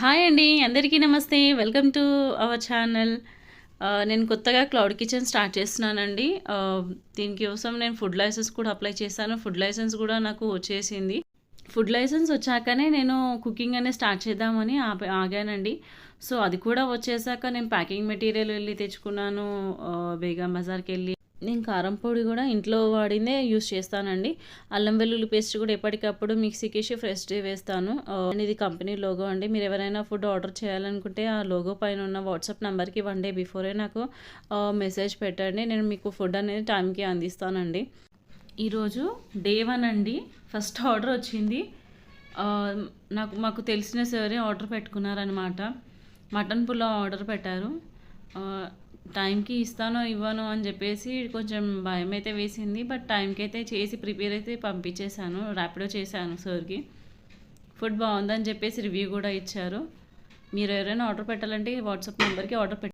Hi అండి అందరికీ నమస్తే. Welcome to our channel. నేను కొత్తగా క్లౌడ్ కిచెన్ స్టార్ట్ చేస్తున్నానండి. దీనికోసం నేను ఫుడ్ లైసెన్స్ కూడా అప్లై చేశాను. ఫుడ్ లైసెన్స్ కూడా నాకు వచ్చేసింది. ఫుడ్ లైసెన్స్ వచ్చాకనే నేను కుకింగ్ అనేది స్టార్ట్ చేద్దామని ఆగానండి. సో అది కూడా వచ్చేసాక నేను ప్యాకింగ్ మెటీరియల్ వెళ్ళి తెచ్చుకున్నాను. బేగం బజార్కి వెళ్ళి నేను కారం పొడి కూడా ఇంట్లో వాడిందే యూస్ చేస్తానండి. అల్లం వెల్లుల్లి పేస్ట్ కూడా ఎప్పటికప్పుడు మిక్సీకేసి ఫ్రెష్ డే వేస్తాను. ఆ, ఇది కంపెనీ లోగో అండి. మీరు ఎవరైనా ఫుడ్ ఆర్డర్ చేయాలనుకుంటే ఆ లోగో పైన ఉన్న వాట్సాప్ నెంబర్కి వన్ డే బిఫోరే నాకు మెసేజ్ పెట్టండి. నేను మీకు ఫుడ్ అనేది టైంకి అందిస్తానండి. ఈరోజు డే వన్ అండి. ఫస్ట్ ఆర్డర్ వచ్చింది. నాకు మాకు తెలిసిన సరే ఆర్డర్ పెట్టుకున్నారనమాట మటన్ పులావ్ ఆర్డర్ పెట్టారు. టైంకి ఇస్తానో ఇవ్వను అని చెప్పేసి కొంచెం భయం అయితే వేసింది బట్ టైంకి అయితే చేసి ప్రిపేర్ అయితే పంపించేశాను ర్యాపిడో చేశాను సార్కి. ఫుడ్ బాగుందని చెప్పేసి రివ్యూ కూడా ఇచ్చారు. మీరు ఎవరైనా ఆర్డర్ పెట్టాలంటే వాట్సాప్ నెంబర్కి ఆర్డర్ పెట్ట